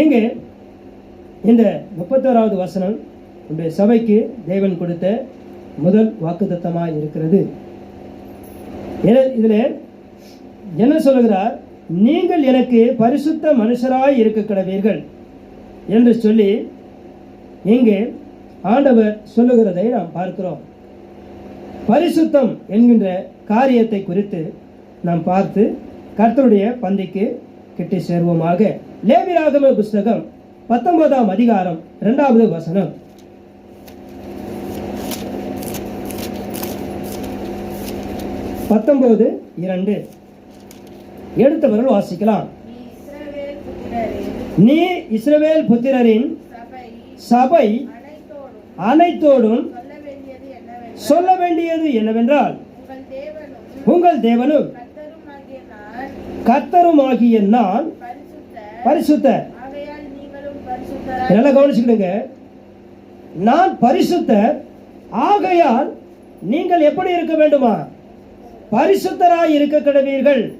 இங்கு இந்த முப்பத்தோராவது வசனம் உடைய சபைக்கு தேவன் கொடுத்த முதல் வாக்குத்தத்தமாக இருக்கிறது. இதில் என்ன சொல்லுகிறார்? நீங்கள் எனக்கு பரிசுத்த மனுஷராய் இருக்க கிடவீர்கள் என்று சொல்லி இங்கே ஆண்டவர் சொல்லுகிறதை நாம் பார்க்கிறோம். பரிசுத்தம் என்கின்ற காரியத்தை குறித்து நாம் பார்த்து கர்த்தருடைய பந்திக்கு கிட்டி சேர்வோமாக. லேவிராகம புஸ்தகம் பத்தொன்பதாம் அதிகாரம் இரண்டாவது வசனம். பத்தொன்பது இரண்டு. எடுத்தவர்கள் வாசிக்கலாம். நீ இஸ்ரவேல் புத்திரரின் சபை அனைத்தோடும் சொல்ல வேண்டியது என்னவென்றால் உங்கள் தேவனும் உங்கள் ஆகிய நான் பரிசுத்த. நல்லா கவனிச்சுக்கிடுங்க. நான் பரிசுத்தர் ஆகையால் நீங்கள் எப்படி இருக்க வேண்டுமா? பரிசுத்தராய் இருக்க கடவீர்கள்.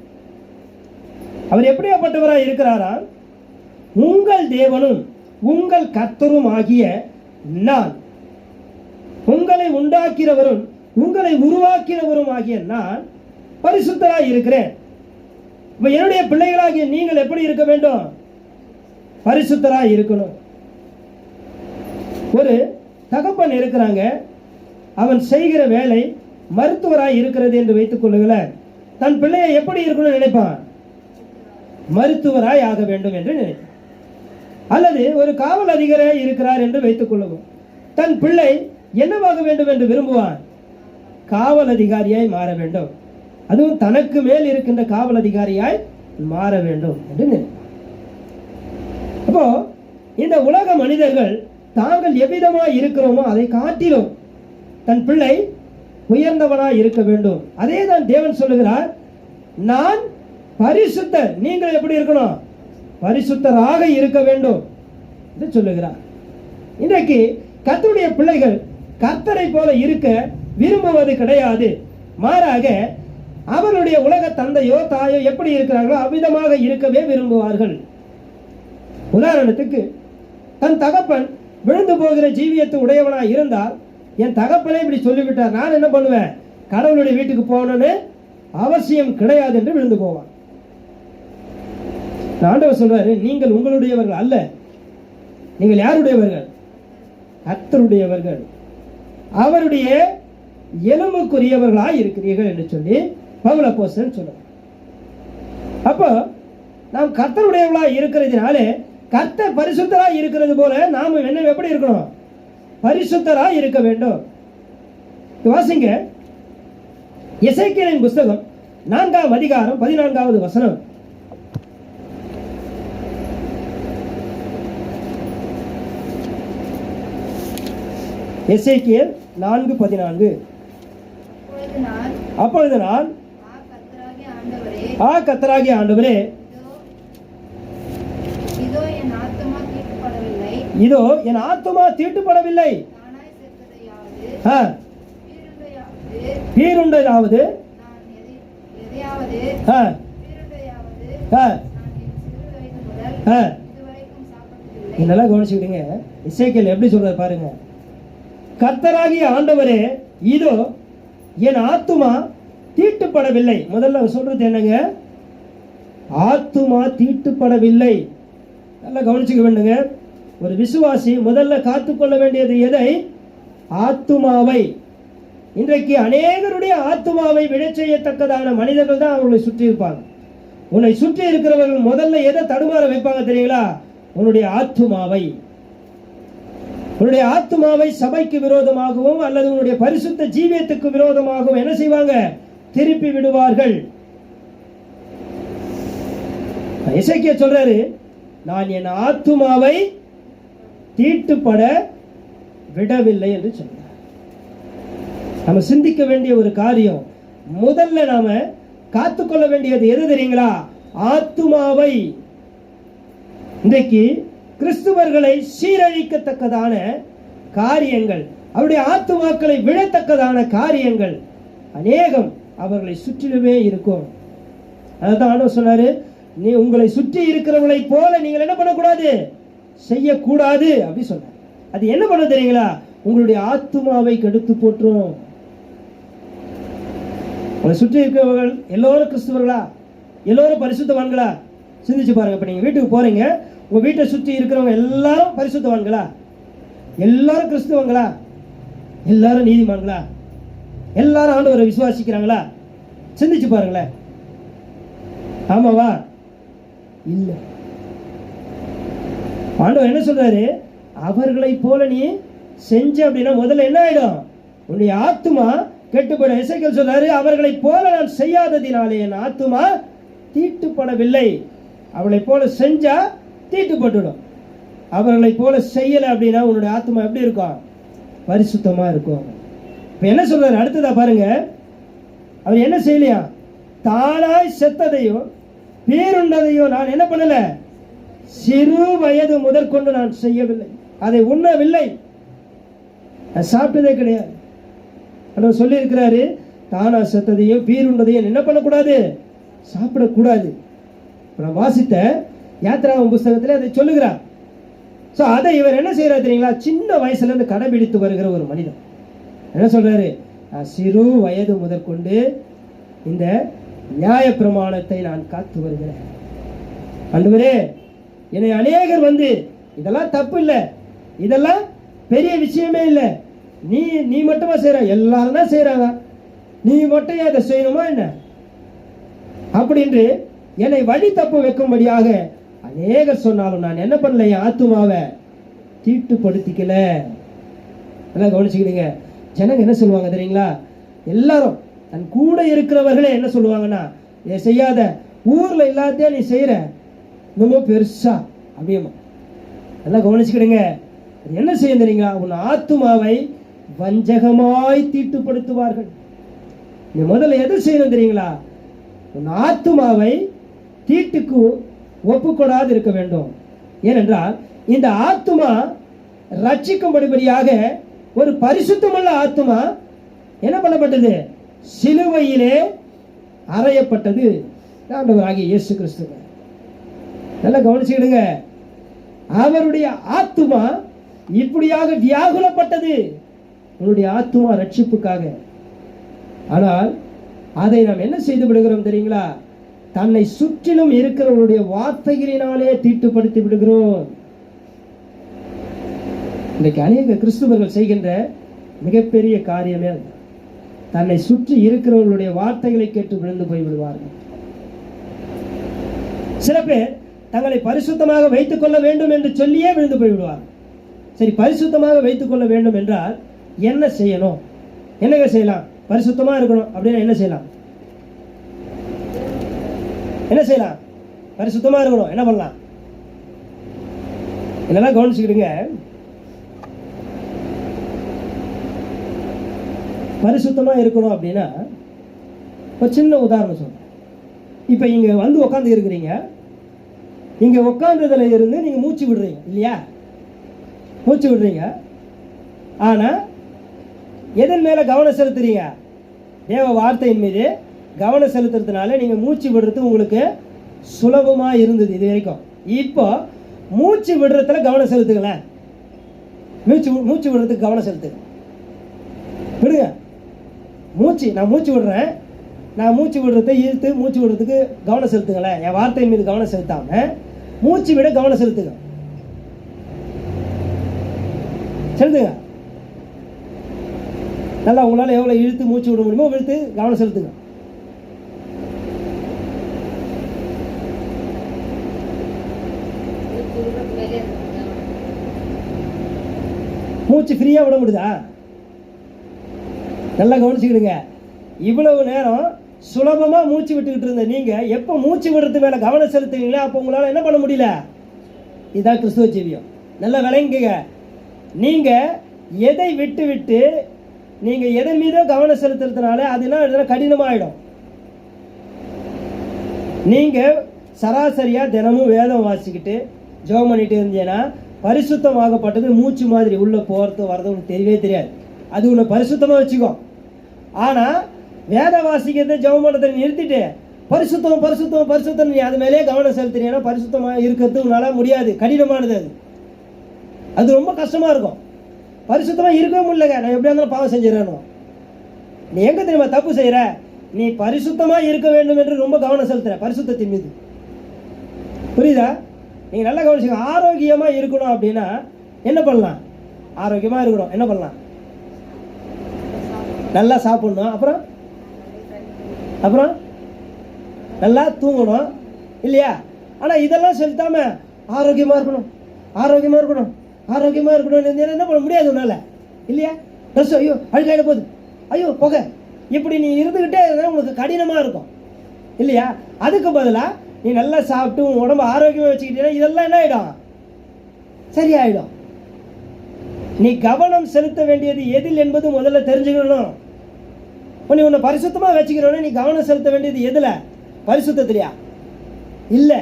அவர் எப்படியாப்பட்டவராய் இருக்கிறாரா? உங்கள் தேவனும் உங்கள் கர்த்தரும் ஆகிய நான். உங்களை உண்டாக்கிறவரும் உங்களை உருவாக்கினவரும் ஆகிய நான் பரிசுத்தராய் இருக்கிறேன். இப்போ என்னுடைய பிள்ளைகளாகிய நீங்கள் எப்படி இருக்க வேண்டும்? பரிசுத்தராக இருக்கணும். ஒரு தகப்பன் இருக்கிறாங்க. அவன் செய்கிற வேலை மருத்துவராக இருக்கிறது என்று வைத்துக் கொள்ளுங்களேன். தன் பிள்ளையை எப்படி இருக்கணும்னு நினைப்பான்? மருத்துவராய் ஆக வேண்டும் என்று நினைப்பான். அல்லது ஒரு காவல் அதிகாரியாக இருக்கிறார் என்று வைத்துக் கொள்ளவும். தன் பிள்ளை என்னவாக வேண்டும் என்று விரும்புவான்? காவல் அதிகாரியாய் மாற வேண்டும். அதுவும் தனக்கு மேல் இருக்கின்ற காவல் அதிகாரியாய் மாற வேண்டும் என்று அப்போ இந்த உலக மனிதர்கள் தாங்கள் எவ்விதமாய் இருக்கிறோமோ அதை காட்டிலும் தன் பிள்ளை உயர்ந்தவனாய் இருக்க வேண்டும். அதே தான் தேவன் சொல்லுகிறார் நான் பரிசுத்தர் நீங்கள் எப்படி இருக்கணும்? பரிசுத்தராக இருக்க வேண்டும் என்று சொல்லுகிறார். இன்றைக்கு கத்தருடைய பிள்ளைகள் கர்த்தரை போல இருக்க விரும்புவது கிடையாது. மாறாக அவருடைய உலக தந்தையோ தாயோ எப்படி இருக்கிறார்களோ அவ்விதமாக இருக்கவே விரும்புவார்கள். உதாரணத்துக்கு தன் தகப்பன் விழுந்து போகிற ஜீவியத்தை உடையவனாக இருந்தால் என் தகப்பனே இப்படி சொல்லிவிட்டார் நான் என்ன பண்ணுவேன்? கடவுளுடைய வீட்டுக்கு போகணும்னு அவசியம் கிடையாது என்று விழுந்து போவான். ஆண்டவர் சொல்றாரு நீங்கள் உங்களுடையவர்கள் அல்ல. நீங்கள் யாருடையவர்கள்? கத்தருடையவர்கள் அவருடைய எலும்புக்குரியவர்களாய் இருக்கிறீர்கள் என்று சொல்லி பவுல போஸ்டன் சொல்றார் அப்போ நாம் கர்த்தருடையவர்களாய் இருக்கிறதுனாலே கர்த்தர் பரிசுத்தராய் இருக்கிறது போல நாம் என்ன எப்படி இருக்கணும்? பரிசுத்தராய் இருக்க வேண்டும். வாசிங்க. எசேக்கியலின் புஸ்தகம் நான்காம் அதிகாரம் பதினான்காவது வசனம். எசேக்கியல் நான்கு பதினான்கு. அப்பொழுது நான் அப்பொழுது நான் ஆ கர்த்தராகிய ஆண்டவரே ஆ கத்தராகிய ஆண்டவரே இதோ என் ஆத்துமா தீட்டுப்படவில்லை. பீருண்டையாவது நல்லா கவனிச்சுக்கிடுங்க. இசைக்கேல் எப்படி சொல்றாரு பாருங்க. கர்த்தராகிய ஆண்டவரே இதோ என் ஆத்துமா தீட்டுப்படவில்லை. முதல்ல அவர் சொல்றது என்னங்க? ஆத்துமா தீட்டுப்படவில்லை. நல்லா கவனிச்சுக்க வேண்டுங்க. ஒரு விசுவாசி முதல்ல காத்துக்கொள்ள வேண்டியது எதை? ஆத்துமாவை. இன்றைக்கு அநேகருடைய ஆத்துமாவை விழச் செய்யத்தக்கதான மனிதர்கள் தான் அவர்களை சுற்றி இருப்பாங்க. உன்னை சுற்றி இருக்கிறவர்கள் முதல்ல எதை தடுமாற வைப்பாங்க தெரியுங்களா? உன்னுடைய ஆத்துமாவை. உன்னுடைய ஆத்துமாவை சபைக்கு விரோதமாகவும் அல்லது உன்னுடைய பரிசுத்த ஜீவியத்துக்கு விரோதமாகவும் என்ன செய்வாங்க? திருப்பி விடுவார்கள். இசைக்கிய சொல்றாரு நான் என் ஆத்துமாவை தீட்டுப்பட விடவில்லை என்று சொல்றார். நம்ம சிந்திக்க வேண்டிய ஒரு காரியம் முதல்ல நாம காத்துக்கொள்ள வேண்டியது எது தெரியுங்களா? ஆத்துமாவை. இன்றைக்கு கிறிஸ்துவர்களை சீரழிக்கத்தக்கதான காரியங்கள் அவருடைய ஆத்துமாக்களை விழத்தக்கதான காரியங்கள் அநேகம். அவர்களை சுற்றிலுமே இருக்கும். அதான் ஆண்டவர் சொன்னாரு நீ உங்களை சுற்றி இருக்கிறவங்களை போல நீங்கள் என்ன பண்ணக்கூடாது? செய்யக்கூடாது அப்படி சொன்னார். அது என்ன பண்ண தெரியுங்களா? உங்களுடைய ஆத்துமாவை கெடுத்து போட்டுரும். உங்களை சுற்றி இருக்கிறவர்கள் எல்லோரும் கிறிஸ்துவர்களா? எல்லோரும் பரிசுத்தவான்களா? சிந்திச்சு பாருங்க. இப்போ நீங்கள் வீட்டுக்கு போறீங்க. உங்கள் வீட்டை சுற்றி இருக்கிறவங்க எல்லாரும் பரிசுத்தவான்களா? எல்லாரும் கிறிஸ்துவங்களா? எல்லாரும் நீதிமான்களா? எல்லாரும் ஆண்டவரை விசுவாசிக்கிறாங்களா? சிந்திச்சு பாருங்களேன். ஆமாவா? இல்லை. ஆண்டவர் என்ன சொல்றாரு? அவர்களை போல நீ செஞ்ச அப்படின்னா முதல்ல என்ன ஆயிடும்? உன்னுடைய ஆத்துமா கெட்டுப்பட இசைக்கல் சொல்றாரு அவர்களை போல நான் செய்யாததினாலே என் ஆத்துமா தீட்டுப்படவில்லை. அவளை போல செஞ்சா தீட்டுப்பட்டுடும் அவர்களை போல செய்யலை அப்படின்னா உன்னுடைய ஆத்துமா எப்படி இருக்கும்? பரிசுத்தமா இருக்கும். இப்போ என்ன சொல்கிறார் அடுத்ததா பாருங்க. அவர் என்ன செய்யலையா? தானாய் செத்ததையும் பேருண்டதையும் நான் என்ன பண்ணலை? சிறு வயது முதற்கொண்டு நான் செய்யவில்லை. அதை உண்ணவில்லை. சாப்பிட்டதே கிடையாது. அவர் சொல்லியிருக்கிறாரு தானா செத்ததையும் பீருண்டதையும் என்ன பண்ணக்கூடாது? சாப்பிடக்கூடாது. நான் வாசித்த யாத்திராம புஸ்தகத்தில் அதை சொல்லுகிறார். ஸோ அதை இவர் என்ன செய்கிறார் தெரியுங்களா? சின்ன வயசுலேருந்து கடைபிடித்து வருகிற ஒரு மனிதன் என்ன சொல்றாரு? சிறு வயது முதற்கொண்டு இந்த நியாய பிரமாணத்தை நான் காத்து வருகிறேன். ஆண்டவரே என்னை அநேகர் வந்து இதெல்லாம் தப்பு இல்லை. இதெல்லாம் பெரிய விஷயமே இல்லை. நீ நீ மட்டுமா செய்ற? எல்லாரும் தான் செய்றாங்க. நீ மட்டும் அதை செய்யணுமா என்ன? அப்படின்று என்னை வழி தப்பு வைக்கும்படியாக அநேகர் சொன்னாலும் நான் என்ன பண்ணல? என் ஆத்துமாவை தீட்டுப்படுத்திக்கல. நல்லா கவனிச்சுக்கிறீங்க ஜனங்க என்ன சொல்லுவாங்க தெரியுங்களா? எல்லாரும் தன் கூட இருக்கிறவர்களே என்ன சொல்லுவாங்கன்னா நீ செய்யாத. ஊர்ல எல்லாத்தையும் நீ செய்யற ரொம்ப பெருசா. அப்படியேமா நல்லா கவனிச்சுக்கிடுங்க. என்ன செய்ய தெரியுங்களா? உன் ஆத்துமாவை வஞ்சகமாய் தீட்டுப்படுத்துவார்கள். நீ முதல்ல எதை செய்யணும் தெரியுங்களா? உன் ஆத்துமாவை தீட்டுக்கு ஒப்புக்கொடாது இருக்க வேண்டும். ஏனென்றால் இந்த ஆத்துமா ரட்சிக்கும்படிபடியாக ஒரு பரிசுத்தமுள்ள ஆத்துமா? என்ன பண்ணப்பட்டது? சிலுவையிலே அறையப்பட்டது. ஆண்டவராகிய இயேசு கிறிஸ்து. நல்லா கவனிச்சுக்கிடுங்க. அவருடைய ஆத்துமா இப்படியாக வியாகுலப்பட்டது. உன்னுடைய ஆத்துமா ரட்சிப்புக்காக. ஆனால் அதை நாம் என்ன செய்து விடுகிறோம் தெரியுங்களா? தன்னை சுற்றிலும் இருக்கிறவருடைய வார்த்தைகளினாலே தீட்டுப்படுத்தி விடுகிறோம். இன்றைக்கு அநேக கிறிஸ்துவர்கள் செய்கின்ற மிகப்பெரிய காரியமே அது. தன்னை சுற்றி இருக்கிறவர்களுடைய வார்த்தைகளை கேட்டு விழுந்து போய் விடுவார்கள். சில பேர் தங்களை பரிசுத்தமாக வைத்துக் கொள்ள வேண்டும் என்று சொல்லியே விழுந்து போய் விடுவார்கள். சரி பரிசுத்தமாக வைத்துக் கொள்ள வேண்டும் என்றால் என்ன செய்யணும்? என்னங்க செய்யலாம்? பரிசுத்தமா இருக்கணும் அப்படின்னா என்ன செய்யலாம்? என்ன செய்யலாம்? பரிசுத்தமா இருக்கணும். என்ன பண்ணலாம்? இதெல்லாம் கவனிச்சுக்கிடுங்க. பரிசுத்தமாக இருக்கணும் அப்படின்னா ஒரு சின்ன உதாரணம் சொல்கிறேன் இப்போ இங்கே வந்து உட்காந்து இருக்கிறீங்க. இங்கே உட்காந்ததுல இருந்து நீங்கள் மூச்சு விடுறீங்க இல்லையா? மூச்சு விடுறீங்க. ஆனால் எதன் மேலே கவனம் செலுத்துறீங்க? தேவ வார்த்தையின் மீது கவனம் செலுத்துறதுனால நீங்கள் மூச்சு விடுறது உங்களுக்கு சுலபமாக இருந்தது இது வரைக்கும். இப்போ மூச்சு விடுறதுல கவனம் செலுத்துங்களேன். மூச்சு மூச்சு விடுறதுக்கு கவனம் செலுத்துங்க. விடுங்க. மூச்சு நான் மூச்சு விடுறேன். நான் மூச்சு விடுறதை இழுத்து மூச்சு விடுறதுக்கு கவனம் செலுத்துங்களேன். என் வார்த்தை மீது கவனம் செலுத்தாம மூச்சு விட கவனம் செலுத்துங்க. செலுத்துங்க. நல்லா உங்களால் எவ்வளோ இழுத்து மூச்சு விட முடியுமோ இழுத்து கவனம் செலுத்துங்க. மூச்சு ஃப்ரீயாக விட முடியுதா? நல்லா கவனிச்சுக்கிடுங்க. இவ்வளவு நேரம் சுலபமாக மூச்சு விட்டுக்கிட்டு இருந்த நீங்கள் எப்போ மூச்சு விடுறது மேலே கவனம் செலுத்துவீங்களோ அப்போ உங்களால் என்ன பண்ண முடியல? இதான் கிறிஸ்துவ ஜீவியம். நல்லா விளங்குங்க. நீங்கள் எதை விட்டு விட்டு நீங்கள் எதை மீதோ கவனம் செலுத்துறதுனால அதெல்லாம் இதெல்லாம் கடினமாயிடும். நீங்கள் சராசரியாக தினமும் வேதம் வாசிக்கிட்டு ஜெபம் பண்ணிட்டு இருந்தீங்கன்னா பரிசுத்தமாகப்பட்டது மூச்சு மாதிரி உள்ளே போகிறது வர்றது உனக்கு தெரியவே தெரியாது. அது உன்னை பரிசுத்தமாக வச்சுக்கோ ஆனால் வேத வாசிக்கிறத ஜெபம் பண்ணுறதை நிறுத்திட்டு பரிசுத்தம் பரிசுத்தம் பரிசுத்தம் நீ அது மேலே கவனம் செலுத்துறீங்கன்னா பரிசுத்தமாக இருக்கிறது உன்னால் முடியாது. கடினமானது அது. அது ரொம்ப கஷ்டமாக இருக்கும். பரிசுத்தமாக இருக்கவே முடியலங்க. நான் எப்படியா இருந்தாலும் பாவம் செஞ்சிடறேனோ நீ எங்கே தெரியுமா தப்பு செய்கிற நீ பரிசுத்தமாக இருக்க வேண்டும் என்று ரொம்ப கவனம் செலுத்துற பரிசுத்தத்தின் மீது. புரியுதா? நீங்கள் நல்லா கவனிச்சுங்க ஆரோக்கியமாக இருக்கணும் அப்படின்னா என்ன பண்ணலாம்? ஆரோக்கியமாக இருக்கணும். என்ன பண்ணலாம்? நல்லா சாப்பிடணும். அப்புறம்? அப்புறம்? நல்லா தூங்கணும். இல்லையா? ஆனால் இதெல்லாம் செலுத்தாம ஆரோக்கியமாக இருக்கணும். ஆரோக்கியமாக இருக்கணும். ஆரோக்கியமாக இருக்கணும் என்ன பண்ண முடியாது உன்னால். இல்லையா? ட்ரெஸ் ஐயோ அழுக்காயிட போகுது. ஐயோ புகை. இப்படி நீ இருந்துக்கிட்டே இருந்தால் உனக்கு கடினமாக இருக்கும். இல்லையா? அதுக்கு பதிலாக நீ நல்லா சாப்பிட்டு உன் உடம்பு ஆரோக்கியமாக வச்சுக்கிட்டீங்கன்னா இதெல்லாம் என்ன ஆகிடும் சரியாயிடும். நீ கவனம் செலுத்த வேண்டியது எதில் என்பது முதல்ல தெரிஞ்சுக்கணும். நீ உன்னை பரிசுத்தமாக வச்சுக்கிறோன்னு நீ கவனம் செலுத்த வேண்டியது எதில்? பரிசுத்தத்திலையா? இல்லை.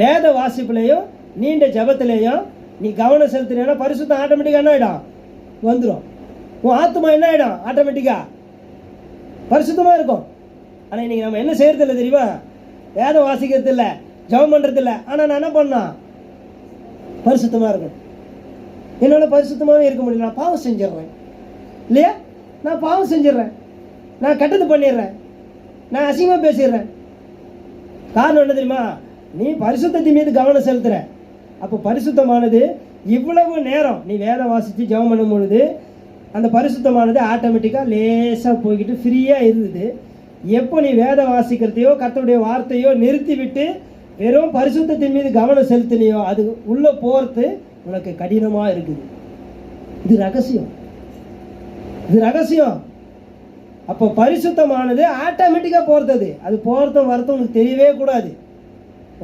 வேத வாசிப்புலையும் நீண்ட ஜபத்திலையும் நீ கவனம் செலுத்தினா பரிசுத்தம் ஆட்டோமேட்டிக்காக என்ன ஆகிடும் வந்துடும் உன் ஆத்மா என்ன ஆகிடும் ஆட்டோமேட்டிக்காக பரிசுத்தமாக இருக்கும். ஆனால் இன்றைக்கி நம்ம என்ன செய்கிறது இல்லை தெரியுமா? வேதம் வாசிக்கிறது இல்லை ஜபம் பண்ணுறது இல்லை ஆனால் நான் என்ன பண்ணோம் பரிசுத்தமாக இருக்கும் என்னால் பரிசுத்தமாகவே இருக்க முடியல. நான் பாவம் செஞ்சிடுறேன். இல்லையா? நான் பாவம் செஞ்சிடுறேன். நான் கெட்டது பண்ணிடுறேன். நான் அசிங்கமாக பேசிடுறேன். காரணம் என்ன தெரியுமா? நீ பரிசுத்தத்தின் மீது கவனம் செலுத்துற. அப்போ பரிசுத்தமானது இவ்வளவு நேரம் நீ வேதம் வாசித்து ஜெபம் பண்ணும் பொழுது அந்த பரிசுத்தமானது ஆட்டோமேட்டிக்காக லேசாக போய்கிட்டு ஃப்ரீயாக இருந்தது. எப்போ நீ வேதம் வாசிக்கிறதையோ கர்த்தருடைய வார்த்தையோ நிறுத்தி விட்டு வெறும் பரிசுத்தத்தின் மீது கவனம் செலுத்தினியோ அது உள்ளே போகிறது உனக்கு கடினமாக இருக்குது. இது ரகசியம். இது ரகசியம். அப்போ பரிசுத்தமானது ஆட்டோமேட்டிக்காக போகிறது அது போகிறதும் வரதும் உனக்கு தெரியவே கூடாது.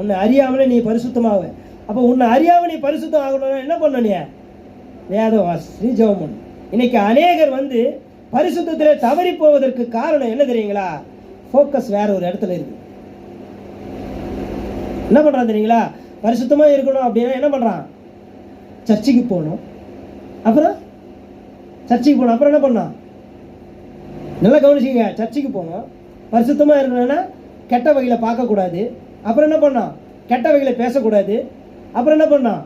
உன்னை அறியாமலே நீ பரிசுத்தமாவ. அப்போ உன்னை அறியாமல் நீ பரிசுத்தம் ஆகணும்னா என்ன பண்ண நீ? வேத வாசி ஜெபம் பண்ணு இன்னைக்கு அநேகர் வந்து பரிசுத்தத்தில் தவறி போவதற்கு காரணம் என்ன தெரியுங்களா? ஃபோக்கஸ் வேற ஒரு இடத்துல இருக்கு. என்ன பண்ணுறான் தெரியுங்களா? பரிசுத்தமாக இருக்கணும் அப்படின்னா என்ன பண்ணுறான் சர்ச்சுக்கு போகணும் அப்புறம் சர்ச்சுக்கு போகணும் அப்புறம் என்ன பண்ணான் நல்லா கவனிச்சிங்க சர்ச்சுக்கு போகணும் பரிசுத்தமாக இருக்கணும்னா கெட்ட வகையில் பார்க்கக்கூடாது. அப்புறம் என்ன பண்ணான் கெட்ட வகையில் பேசக்கூடாது. அப்புறம் என்ன பண்ணான்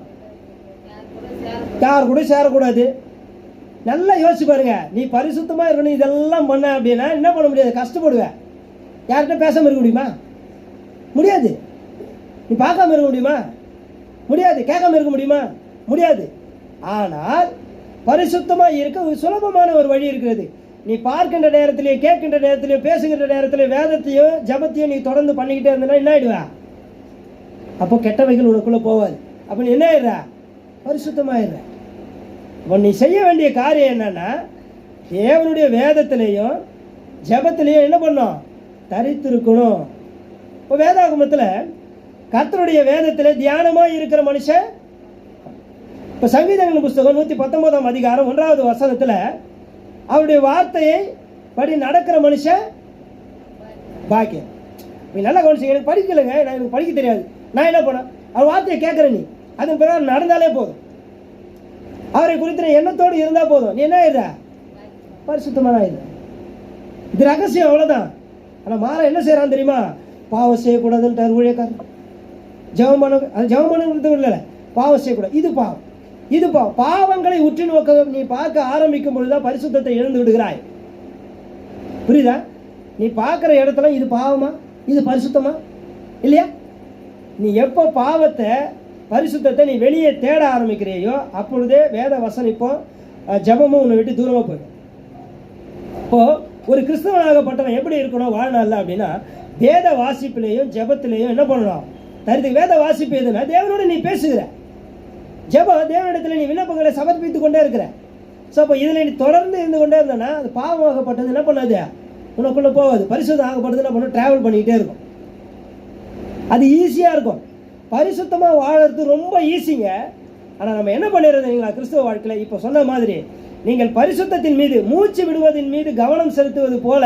யார் கூட சேரக்கூடாது. நல்லா யோசிச்சு பாருங்க. நீ பரிசுத்தமாக இருக்கணும் இதெல்லாம் பண்ண அப்படின்னா என்ன பண்ண முடியாது? கஷ்டப்படுவேன் யார்கிட்ட பேசாமல் இருக்க முடியுமா? முடியாது. நீ பார்க்காம இருக்க முடியுமா? முடியாது. கேட்காம இருக்க முடியுமா? முடியாது. ஆனால் பரிசுத்தமாக இருக்க ஒரு சுலபமான ஒரு வழி இருக்கிறது. நீ பார்க்கின்ற நேரத்திலேயே கேட்கின்ற நேரத்திலேயே பேசுகின்ற நேரத்திலேயே வேதத்தையும் ஜபத்தையும் நீ தொடர்ந்து பண்ணிக்கிட்டே இருந்தனா என்ன ஆயிடுவா? அப்போ கெட்டவைகள் உனக்குள்ளே போவாது. அப்போ நீ என்ன ஆயிடுற? பரிசுத்தமாயிடுற. இப்போ நீ செய்ய வேண்டிய காரியம் என்னன்னா தேவனுடைய வேதத்திலையும் ஜபத்திலையும் என்ன பண்ணும்? தரித்திருக்கணும். இப்போ வேதாகமத்தில் கர்த்தருடைய வேதத்தில் தியானமாக இருக்கிற மனுஷன் இப்போ சங்கீதங்கள் புஸ்தகம் நூற்றி பத்தொன்பதாம் அதிகாரம் ஒன்றாவது வசனத்தில் அவருடைய வார்த்தையை படி நடக்கிற மனுஷன் பாக்கியம் நீ நல்லா கவனிச்சு எனக்கு படிக்கலைங்க நான் எனக்கு படிக்க தெரியாது. நான் என்ன பண்ணேன் அவர் வார்த்தையை கேட்குறேன் நீ. அதன் பிறகு நடந்தாலே போதும். அவரை குறித்த எண்ணத்தோடு இருந்தால் போதும். நீ என்ன ஆயிடுற? பரிசுத்தமான ஆயிடுற. இது ரகசியம் அவ்வளோதான் ஆனால் மாற என்ன செய்கிறான் தெரியுமா? பாவம் செய்யக்கூடாதுன்ட்டு ஊழியக்காரன் ஜெபம் பண்ண அது ஜெபம் பண்ணுறது இல்லை பாவம் செய்யக்கூடாது. இது பாவம். இது பாவங்களை உற்று நோக்க நீ பார்க்க ஆரம்பிக்கும் பொழுது தான் பரிசுத்தத்தை இழந்து விடுகிறாய். புரியுதா? நீ பார்க்குற இடத்துல இது பாவமா? இது பரிசுத்தமா? இல்லையா? நீ எப்போ பாவத்தை பரிசுத்தத்தை நீ வெளியே தேட ஆரம்பிக்கிறியோ அப்பொழுதே வேத வசனிப்போம் ஜபமும் ஜெபமும் உன்னை விட்டு தூரமாக போயிடும். இப்போ ஒரு கிறிஸ்தவனாகப்பட்டவன் எப்படி இருக்கணும் வாழ்நாளில் அப்படின்னா வேத வாசிப்புலேயும் ஜெபத்திலையும் என்ன பண்ணணும்? தருது வேத வாசிப்பு எதுனா தேவனோட நீ பேசுகிற. ஜெபம் தேவனிடத்தில் நீ விண்ணப்பங்களை சமர்ப்பித்து கொண்டே இருக்கிற. ஸோ அப்போ இதில் நீ தொடர்ந்து இருந்து கொண்டே இருந்தனா அது பாவமாகப்பட்டது என்ன பண்ணாது? உனக்குள்ளே போகாது. பரிசுத்தம் ஆகப்பட்டது என்ன பண்ணும் ட்ராவல் பண்ணிக்கிட்டே இருக்கும். அது ஈஸியாக இருக்கும். பரிசுத்தமாக வாழறது ரொம்ப ஈஸிங்க ஆனால் நம்ம என்ன பண்ணிடுறதுங்களா கிறிஸ்துவ வாழ்க்கையில்? இப்போ சொன்ன மாதிரி நீங்கள் பரிசுத்தத்தின் மீது மூச்சு விடுவதின் மீது கவனம் செலுத்துவது போல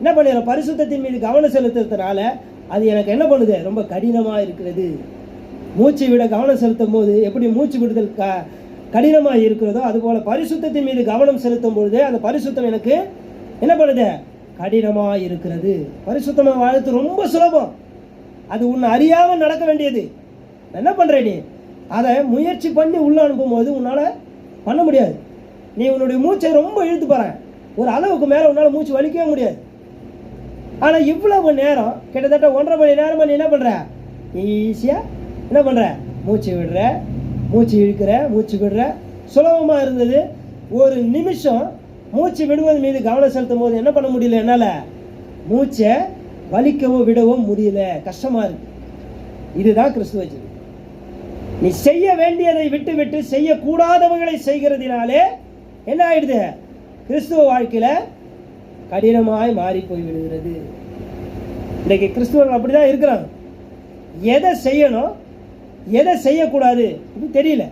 என்ன பண்ணிடுறோம் பரிசுத்தத்தின் மீது கவனம் செலுத்துறதுனால அது எனக்கு என்ன பண்ணுது? ரொம்ப கடினமாக இருக்கிறது. மூச்சு விட கவனம் செலுத்தும் போது எப்படி மூச்சு விடுதல் க கடினமாக இருக்கிறதோ அதுபோல் பரிசுத்தத்தின் மீது கவனம் செலுத்தும் பொழுது அந்த பரிசுத்தம் எனக்கு என்ன பண்ணுது? கடினமாக இருக்கிறது. பரிசுத்தமாக வாழ்த்து ரொம்ப சுலபம். அது உன்னை அறியாமல் நடக்க வேண்டியது. என்ன பண்ணுற நீ? அதை முயற்சி பண்ணி உள்ள அனுப்பும்போது உன்னால் பண்ண முடியாது. நீ உன்னுடைய மூச்சை ரொம்ப இழுத்து போகிறேன் ஒரு அளவுக்கு மேலே உன்னால் மூச்சு வலிக்கவே முடியாது. ஆனால் இவ்வளவு நேரம் கிட்டத்தட்ட ஒன்றரை மணி நேரமாக நீ என்ன பண்ணுற ஈஸியாக என்ன பண்ணுற மூச்சு விடுற மூச்சு இழுக்கிற மூச்சு விடுற. சுலபமாக இருந்தது. ஒரு நிமிஷம் மூச்சு விடுவது மீது கவனம் செலுத்தும் போது என்ன பண்ண முடியல? என்னால்? மூச்சை வலிக்கவோ விடவோ முடியல. கஷ்டமாக இருக்கு. இதுதான் கிறிஸ்துவ நீ செய்ய வேண்டியதை விட்டு விட்டு செய்யக்கூடாதவர்களை செய்கிறதுனாலே என்ன ஆயிடுது? கிறிஸ்துவ வாழ்க்கையில் கடினமாய் மாறி போய் விடுகிறது. இன்றைக்கு கிறிஸ்துவர்கள் அப்படிதான் இருக்கிறாங்க. எதை செய்யணும்? எதை செய்யக்கூடாது தெரியல.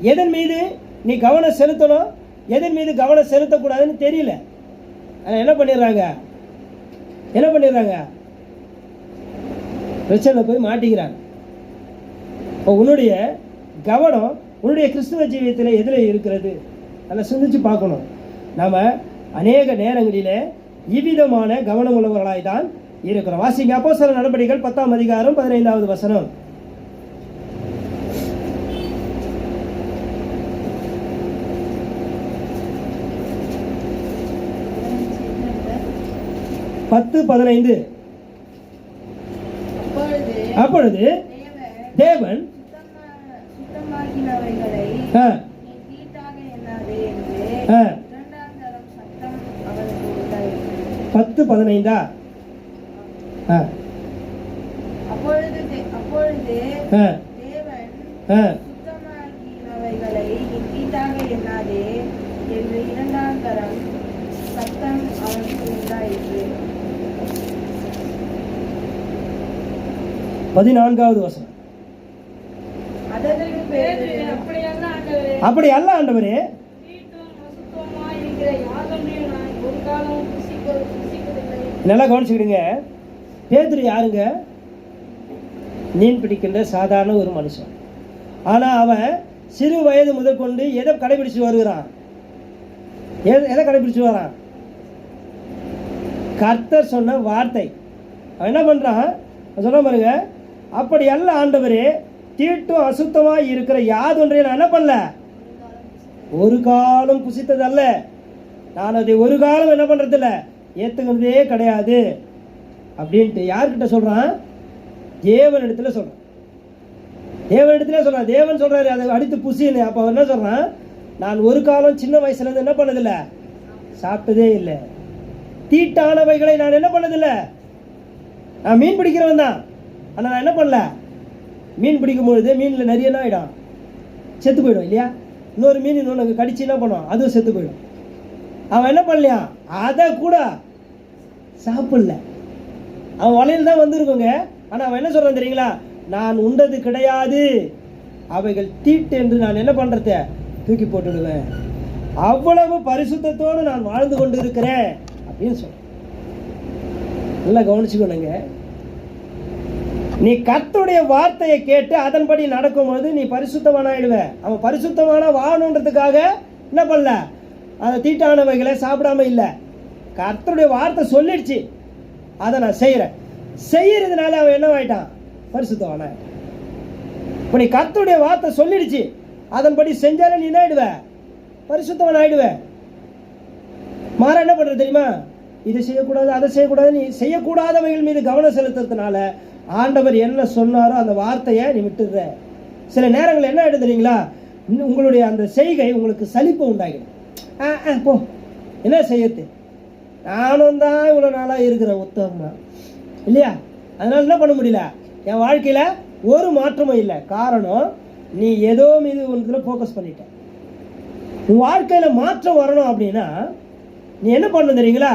எதன் மீது நீ கவனம் செலுத்தணும் எதன் மீது கவனம் செலுத்தக்கூடாதுன்னு தெரியல. ஆனால் என்ன பண்ணிடுறாங்க? என்ன பண்ணிடுறாங்க? பிரச்சனை போய் மாட்டிக்கிறாங்க. இப்போ உன்னுடைய கவனம் உன்னுடைய கிறிஸ்துவ ஜீவியத்தில் எதில் இருக்கிறது? அதை சிந்திச்சு பார்க்கணும். நாம் அநேக நேரங்களிலே இவ்விதமான கவனம் உள்ளவர்களாய் தான் இருக்கிறோம். வாசிங்க அப்போ சில நடவடிக்கைகள் பத்தாம் அதிகாரம் பதினைந்தாவது வசனம் பத்து பதினைந்து அப்பொழுது அப்பொழுது தேவன் தேவன் சுத்தமா- சுத்தமாக்கினவைகளை ஆ, நீ தீட்டாக எண்ணாதே என்று ஆ, இரண்டாம் தரம் சத்தம் அவனுக்கு உண்டாயிற்று பத்து பதினைந்தா ஆ, அப்பொழுது தே- அப்பொழுது ஆ, தேவன் ஆ. சுத்தமாக்கினவைகளை நீ தீட்டாக எண்ணாதே என்று இரண்டாம் தரம் சத்தம் அவனுக்கு உண்டாயிற்று பதினான்காவது வசனம். அப்படி அல்ல ஆண்டவரே. நல்லா கவனிச்சுக்கிடுங்க. பேதுரு யாருங்க? மீன் பிடிக்கின்ற சாதாரண ஒரு மனுஷன். ஆனால் அவன் சிறு வயது முதற்கொண்டு எதை கடைபிடிச்சு வருகிறான்? எதை எதை கடைபிடிச்சு வரான் கர்த்தர் சொன்ன வார்த்தை. அவன் என்ன பண்ணுறான் சொல்ல பாருங்க அப்படி அல்ல ஆண்டவரே தீட்டும் அசுத்தமாக இருக்கிற யாதொன்றையும் நான் என்ன பண்ணல? ஒரு காலம் புசித்ததல்ல நான் அதை ஒரு காலம் என்ன பண்ணுறதில்ல ஏற்றுக்கிறதே கிடையாது. அப்படின்ட்டு யார்கிட்ட சொல்கிறான் தேவனிடத்துல சொல்கிறான் தேவனிடத்துல சொல்கிறான் தேவன் சொல்கிறாரு அதை அடித்து புசின்னு. அப்போ அவன் என்ன சொல்கிறான் நான் ஒரு காலம் சின்ன வயசுலேருந்து என்ன பண்ணதில்லை? சாப்பிட்டதே இல்லை. தீட்டானவைகளை நான் என்ன பண்ணதில்லை? நான் மீன் பிடிக்கிறவன் தான். ஆனால் நான் என்ன பண்ணல? மீன் பிடிக்கும் பொழுது மீனில் நிறைய என்ன ஆகிடும் செத்து போயிடும் இல்லையா? இன்னொரு மீன் இன்னொன்று கடிச்சு என்ன பண்ணுவான்? அதுவும் செத்து போயிடும். அவன் என்ன பண்ணலையா? அதை கூட சாப்பிடல. அவன் வலையில் தான் வந்திருக்குங்க. ஆனால் அவன் என்ன சொல்கிறான் தெரியுங்களா? நான் உண்டது கிடையாது. அவைகள் தீட்டு என்று நான் என்ன பண்ணுறத தூக்கி போட்டுடுவேன். அவ்வளவு பரிசுத்தத்தோடு நான் வாழ்ந்து கொண்டு இருக்கிறேன் அப்படின்னு சொல்றேன் நல்லா கவனிச்சுக்கணுங்க நீ கத்துடைய வார்த்தையை கேட்டு அதன்படி நடக்கும்போது நீ பரிசுத்தவானாயிடுவ. அவன் பரிசுத்தமான வாகனன்றதுக்காக என்ன பண்ணல? அதை தீட்டானவைகளை சாப்பிடாம இல்லை. கர்த்தருடைய வார்த்தை சொல்லிடுச்சு. அதை நான் செய்கிறேன் செய்யறதுனால அவன் என்ன ஆயிட்டான் பரிசுத்தவான இப்போ நீ கர்த்தருடைய வார்த்தை சொல்லிடுச்சு. அதன்படி செஞ்சாலே நீ என்ன ஆயிடுவ பரிசுத்தவன் ஆயிடுவேன் மாற என்ன பண்ணுறது தெரியுமா? இதை செய்யக்கூடாது அதை செய்யக்கூடாது நீ செய்யக்கூடாதவைகள் மீது கவனம் செலுத்துறதுனால ஆண்டவர் என்ன சொன்னாரோ அந்த வார்த்தையை நீ விட்டுடுற. சில நேரங்கள் என்ன எடுத்துறீங்களா உங்களுடைய அந்த செய்கை உங்களுக்கு சலிப்பு உண்டாகிடும் ஆ ஆ போ. என்ன செய்யறது? நானும் தான் இவ்வளோ நாளாக இருக்கிறேன் உத்தமமா இல்லையா? அதனால என்ன பண்ண முடியல? என் வாழ்க்கையில் ஒரு மாற்றமும் இல்லை. காரணம் நீ ஏதோ மீது ஒன்றுல ஃபோக்கஸ் பண்ணிட்ட. உன் வாழ்க்கையில் மாற்றம் வரணும் அப்படின்னா நீ என்ன பண்ண தெரியுங்களா?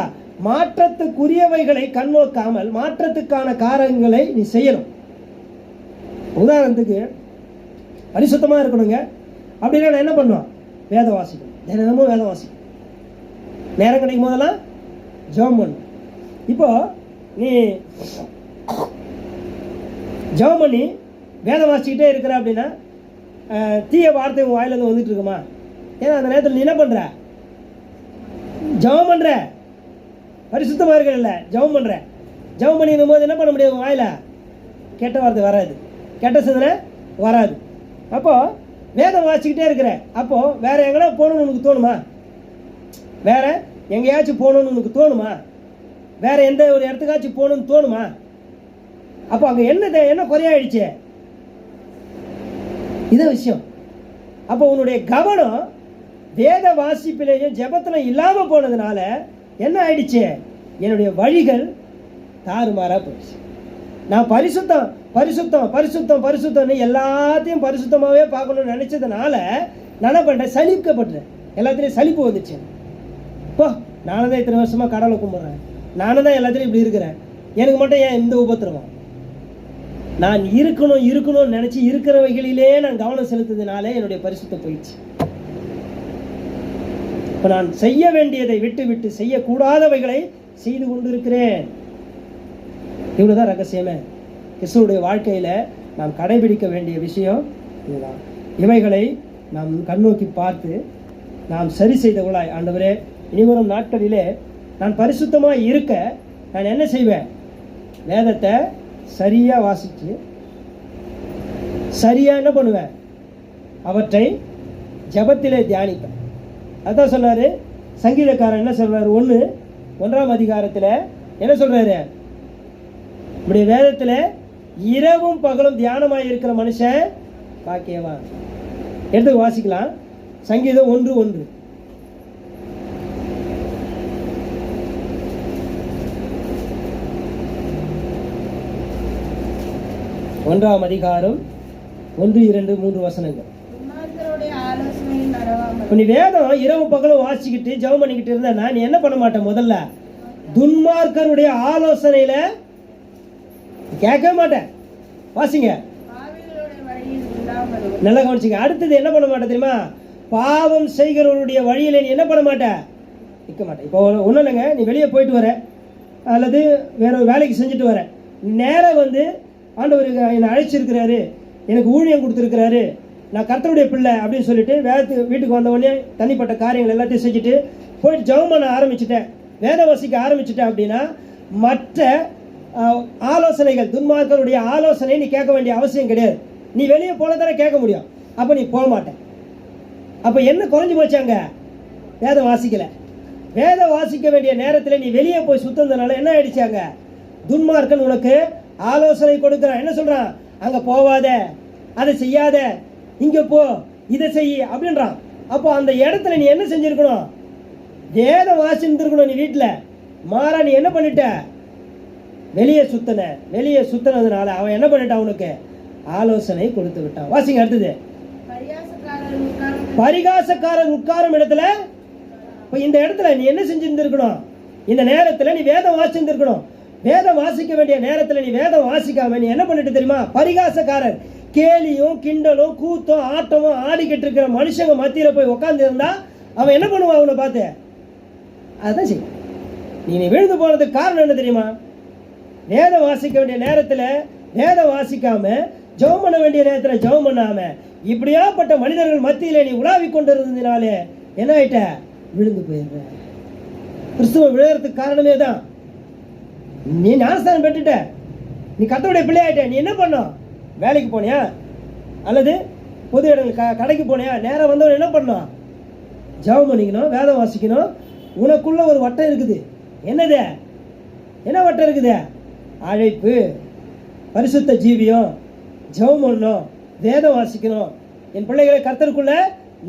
மாற்றத்துக்குரியவைகளை கண்ணோக்காமல் மாற்றத்துக்கான காரங்களை நீ செய்யணும். உதாரணத்துக்கு பரிசுத்தமாக இருக்கணுங்க. அப்படின்னா நான் என்ன பண்ணுவேன்? வேத வாசிக்கணும். தினமும் வேத வாசிக்கணும். நேரம் கிடைக்கும் போதெல்லாம் ஜெபம் பண்ணும் இப்போ நீ ஜெபம் பண்ணி வேதம் வாசிக்கிட்டே இருக்கிற அப்படின்னா தீய வார்த்தை உன் வாயிலிருந்து வந்துட்டு இருக்குமா? ஏன்னா அந்த நேரத்தில் நீ என்ன பண்ணுற ஜெபம் பண்ணுற பரிசுத்தமாக இருக்கிறல்ல ஜெபம் பண்ணுறேன் ஜெபம் பண்ணிடும் போது என்ன பண்ண முடியாது வாயில? கெட்ட வார்த்தை வராது. கெட்ட சிந்தனை வராது. அப்போது வேதம் வாசிக்கிட்டே இருக்கிற அப்போது வேறு எங்கனா போகணும்னு உனக்கு தோணுமா? வேற எங்கேயாச்சும் போகணும்னு உனக்கு தோணுமா? வேற எந்த ஒரு இடத்துக்காச்சும் போகணும்னு தோணுமா? அப்போ அங்கே என்ன என்ன குறையாயிடுச்சு? இதான் விஷயம். அப்போ உன்னுடைய கவனம் வேத வாசிப்பிலேயும் ஜெபத்தில் இல்லாமல் போனதுனால என்ன ஆயிடுச்சு? என்னுடைய வழிகள் தாறுமாறாக போயிடுச்சு. நான் பரிசுத்தம் பரிசுத்தம் பரிசுத்தம் பரிசுத்தம்னு எல்லாத்தையும் பரிசுத்தமாகவே பார்க்கணும்னு நினச்சதுனால நான் என்ன பண்ணிட்டேன் சலிக்கப்பட்டேன் எல்லாத்துலேயும் சலிப்பு வந்துச்சு. இப்போ நானும் தான் இத்தனை வருஷமாக கடவுளை கும்பிட்றேன். நானும் தான் எல்லாத்துலேயும் இப்படி இருக்கிறேன். எனக்கு மட்டும் ஏன் இந்த உபத்திரவம்? நான் இருக்கணும் இருக்கணும்னு நினச்சி இருக்கிற வகையிலே நான் கவனம் செலுத்ததுனாலே என்னுடைய பரிசுத்தம் போயிடுச்சு. இப்போ நான் செய்ய வேண்டியதை விட்டுவிட்டு செய்யக்கூடாதவைகளை செய்து கொண்டிருக்கிறேன். இவ்வளோதான் ரகசியமே. கிறிஸ்துவுடைய வாழ்க்கையில் நாம் கடைபிடிக்க வேண்டிய விஷயம் இதுதான். இவைகளை நாம் கண்ணோக்கி பார்த்து நாம் சரி செய்தவளாய் ஆண்டவரே இனிவரும் நாட்களிலே நான் பரிசுத்தமாக இருக்க நான் என்ன செய்வேன்? வேதத்தை சரியாக வாசித்து சரியாக என்ன பண்ணுவேன்? அவற்றை ஜெபத்திலே தியானிப்பேன். அதான் சொன்னாரு சங்கீதக்காரன் என்ன சொல்றாரு? ஒன்று ஒன்றாம் அதிகாரத்தில் என்ன சொல்றாரு? இப்படி வேதத்தில் இரவும் பகலும் தியானமாக இருக்கிற மனுஷன் பாக்கியவான். எடுத்து வாசிக்கலாம். சங்கீதம் ஒன்று ஒன்று. ஒன்றாம் அதிகாரம் ஒன்று இரண்டு மூன்று வசனங்கள் துன்மார்க்கருடைய ஆலோசனையில் நடவாமல் இப்போ நீ வேதம் இரவு பகலும் வாசிக்கிட்டு ஜெபம் பண்ணிக்கிட்டு இருந்தேன்னா நீ என்ன பண்ண மாட்டேன் முதல்ல? துன்மார்க்கருடைய ஆலோசனையில கேட்கவே மாட்டேன் வாசிங்க. நல்லா கவனிச்சுங்க அடுத்தது என்ன பண்ண மாட்டேன் தெரியுமா? பாவம் செய்கிறவருடைய வழியில நீ என்ன பண்ண மாட்ட? நிற்க மாட்டேன் இப்போ ஒன்றும் இல்லைங்க. நீ வெளியே போயிட்டு வர. அல்லது வேற ஒரு வேலைக்கு செஞ்சுட்டு வர. நேராக வந்து ஆண்டவர் என்னை அழைச்சிருக்கிறாரு. எனக்கு ஊழியம் கொடுத்துருக்கிறாரு. நான் கர்த்தருடைய பிள்ளை அப்படின்னு சொல்லிட்டு வேதத்து வீட்டுக்கு வந்த உடனே தனிப்பட்ட காரியங்கள் எல்லாத்தையும் செஞ்சுட்டு போயிட்டு ஜெபம் பண்ண ஆரம்பிச்சிட்டேன். வேத வாசிக்க ஆரம்பிச்சிட்டேன் அப்படின்னா மற்ற ஆலோசனைகள் துன்மார்களுடைய ஆலோசனை நீ கேட்க வேண்டிய அவசியம் கிடையாது. நீ வெளியே போன தானே கேட்க முடியும். அப்போ நீ போக மாட்டேன் அப்போ என்ன குறைஞ்சி போச்சாங்க வேதம் வாசிக்கலை. வேதம் வாசிக்க வேண்டிய நேரத்தில் நீ வெளியே போய் சுத்தந்தனால என்ன ஆயிடுச்சாங்க துன்மார்க்கன் உனக்கு ஆலோசனை கொடுக்குறான். என்ன சொல்கிறான் அங்கே போவாத அதை செய்யாத. இங்க போ இதை செய் அப்படின்றான். அப்போ அந்த இடத்துல நீ என்ன செஞ்சிருக்கணும்? வேதம் வாசிந்திருக்கணும் நீ வீட்டில் மாறா நீ என்ன பண்ணிட்ட? வெளியே சுத்தன. வெளியே சுத்தினதுனால அவன் என்ன பண்ணிட்டான் உனக்கு? ஆலோசனை கொடுத்து விட்டான். வாசிங்க அடுத்தது. பரிகாசக்காரன் உட்காரும் இடத்துல இப்போ இந்த இடத்துல நீ என்ன செஞ்சிருந்திருக்கணும்? இந்த நேரத்தில் நீ வேதம் வாசிச்சிருந்திருக்கணும் வேதம் வாசிக்க வேண்டிய நேரத்தில் நீ வேதம் வாசிக்காம நீ என்ன பண்ணிட்டு தெரியுமா? பரிகாசக்காரர். கேலியும் கிண்டலும் கூத்தும் ஆட்டமும் ஆடிக்கிட்டு இருக்கிற மனுஷங்க மத்தியில் போய் உட்காந்துருந்தா அவன் என்ன பண்ணுவான் அவனை பார்த்து? அதுதான் செய்யும் நீ நீ விழுந்து போனதுக்கு காரணம் என்ன தெரியுமா? வேதம் வாசிக்க வேண்டிய நேரத்தில் வேதம் வாசிக்காம ஜெபம் பண்ண வேண்டிய நேரத்தில் ஜெபம் பண்ணாம இப்படியாப்பட்ட மனிதர்கள் மத்தியில் நீ உலாவி கொண்டு இருந்ததுனாலே என்ன ஆயிட்ட? விழுந்து போயிடுற. கிறிஸ்துவ விழுறதுக்கு காரணமே தான் நீ ஞானஸ்தானம் பெற்றுட்ட. நீ கத்தோடைய பிள்ளையாயிட்ட. நீ என்ன பண்ணோம் வேலைக்கு போனியா? அல்லது பொது இடங்கள் க கடைக்கு போனியா? நேராக வந்தவன் என்ன பண்ணணும் ஜெபம் பண்ணிக்கணும் வேதம் வாசிக்கணும். உனக்குள்ள ஒரு வட்டம் இருக்குது. என்னது? என்ன வட்டம் இருக்குது? அழைப்பு. பரிசுத்த ஜீவியம். ஜெபம் பண்ணணும் வேதம் வாசிக்கணும். என் பிள்ளைகளை கர்த்தருக்குள்ள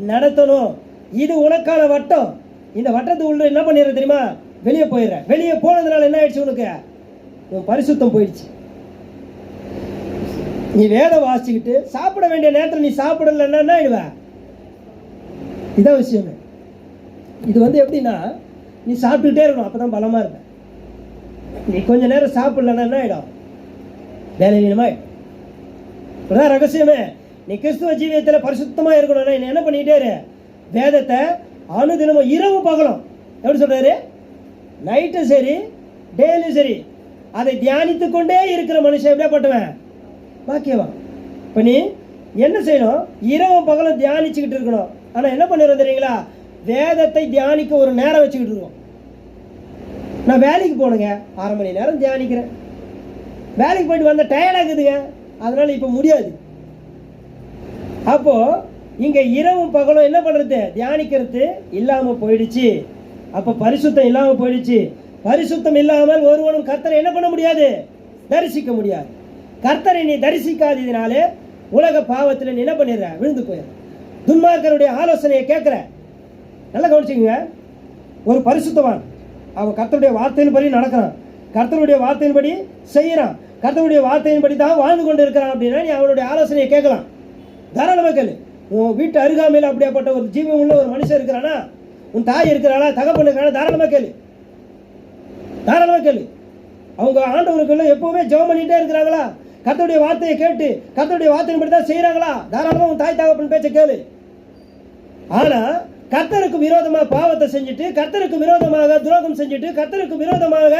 நடத்தணும். இது உனக்கான வட்டம். இந்த வட்டத்துக்குள்ள என்ன பண்ணிடுற தெரியுமா? வெளியே போயிடுற. வெளியே போனதுனால என்ன ஆயிடுச்சு உனக்கு? உன் பரிசுத்தம் போயிடுச்சு. நீ வேதம் வாசிக்கிட்டு சாப்பிட வேண்டிய நேரத்தில் நீ சாப்பிடலன்னா என்ன இதான் விஷயமே. இது வந்து எப்படின்னா நீ சாப்பிட்டுக்கிட்டே இருக்கணும் அப்போ தான் பலமாக இருப்பேன் நீ கொஞ்ச நேரம் சாப்பிடலன்னா என்ன ஆகிடும் வேலைவீனமாய் அதான் ரகசியமே. நீ கிறிஸ்துவ ஜீவியத்தில் பரிசுத்தமாக இருக்கணும்னா நீ என்ன பண்ணிக்கிட்டே இரு? வேதத்தை அணுதினமும் இரவு பகலும் எப்படி சொல்கிறாரு நைட்டும் சரி டெய்லியும் சரி அதை தியானித்து கொண்டே இருக்கிற மனுஷன் எப்படியாப்பட்டவன்? பாக்கியவா இப்போ நீ என்ன செய்யணும்? இரவும் பகலும் தியானிச்சுக்கிட்டு இருக்கணும். ஆனால் என்ன பண்ணிடுவோம் தெரியுங்களா? வேதத்தை தியானிக்க ஒரு நேரம் வச்சுக்கிட்டு இருக்கோம். நான் வேலைக்கு போகணுங்க. அரை மணி நேரம் தியானிக்கிறேன். வேலைக்கு போயிட்டு வந்த டயர்டாகுதுங்க அதனால் இப்போ முடியாது. அப்போது இங்கே இரவும் பகலும் என்ன பண்ணுறது தியானிக்கிறது இல்லாமல் போயிடுச்சு. அப்போ பரிசுத்தம் இல்லாமல் போயிடுச்சு. பரிசுத்தம் இல்லாமல் ஒருவனும் கர்த்தரை என்ன பண்ண முடியாது? தரிசிக்க முடியாது. கர்த்தரை நீ தரிசிக்காததினாலே உலக பாவத்தில் நீ என்ன பண்ணிடுற விழுந்து போயிடுற. துன்மார்க்கருடைய ஆலோசனையை கேட்குற. நல்லா கவனிச்சுங்க ஒரு பரிசுத்தவான் அவன் கர்த்தருடைய வார்த்தையின்படி நடக்கிறான். கர்த்தருடைய வார்த்தையின்படி செய்கிறான். கர்த்தருடைய வார்த்தையின்படி தான் வாழ்ந்து கொண்டு இருக்கிறான் அப்படின்னா நீ அவனுடைய ஆலோசனையை கேட்கலாம். தாராளமாக கேளு. உன் வீட்டு அருகாமையில் அப்படியாப்பட்ட ஒரு ஜீவன் உள்ள ஒரு மனுஷன் இருக்கிறானா? உன் தாய் இருக்கிறாளா? தகப்பன் இருக்கிறானா தாராளமாக கேளு. தாராளமாக கேளு. அவங்க ஆண்டவருக்குள்ள எப்பவுமே ஜெபம் பண்ணிகிட்டே இருக்கிறாங்களா? கத்தருடைய வார்த்தையை கேட்டு கத்தருடைய வார்த்தையின்படி தான் செய்கிறாங்களா தாராளமாக உன் தாய் தகப்பன் பேச்ச கேளு. ஆனால் கர்த்தருக்கு விரோதமாக பாவத்தை செஞ்சுட்டு கர்த்தருக்கு விரோதமாக துரோகம் செஞ்சுட்டு கர்த்தருக்கு விரோதமாக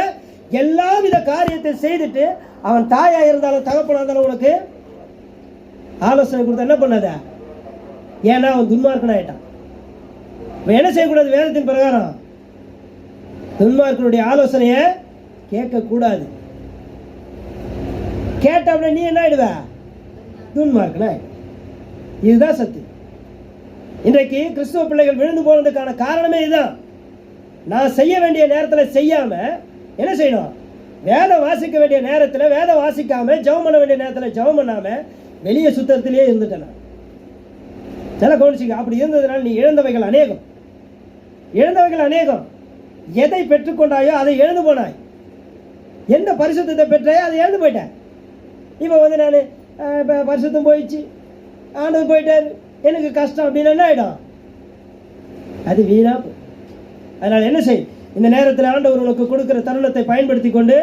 எல்லா வித காரியத்தை செய்துட்டு அவன் தாயா இருந்தாலும் தகப்பனாக இருந்தாலும் உனக்கு ஆலோசனை கொடுத்தா என்ன பண்ணாத? ஏன்னா அவன் துன்மார்க்கன் ஆயிட்டான். என்ன செய்யக்கூடாது? வேதத்தின் பிரகாரம் துன்மார்க்கனுடைய ஆலோசனையை கேட்கக்கூடாது. கேட்ட நீ என்ன ஆயிடுவ? துன்மார்க்கன் இதுதான் சத்தியம். இன்றைக்கு கிறிஸ்துவ பிள்ளைகள் விழுந்து போனதுக்கான காரணமே இதுதான். நான் செய்ய வேண்டிய நேரத்தில் செய்யாம என்ன செய்யணும்? வேதம் வாசிக்க வேண்டிய நேரத்தில் வேதம் வாசிக்காம ஜெபம் பண்ண வேண்டிய நேரத்தில் ஜெபம் பண்ணாம வெளியே சுத்தத்திலேயே இருந்துட்டேன் நான். நல்லா கவனிச்சிங்க அப்படி இருந்ததுனால நீ இழந்தவைகள் அநேகம். இழந்தவைகள் அநேகம். எதை பெற்றுக்கொண்டாயோ அதை எழுந்து போனாய். எந்த பரிசுத்தத்தை பெற்றாயோ அதை எழுந்து போயிட்டேன் இப்போ வந்து நான் இப்போ பரிசுத்தம் போயிடுச்சு. ஆண்டவர் போயிட்டாரு. எனக்கு கஷ்டம் அப்படின்னு என்ன ஆகிடும் அது வீணாக அதனால் என்ன செய்? இந்த நேரத்தில் ஆண்டவர் உனக்கு கொடுக்குற தருணத்தை பயன்படுத்தி கொண்டு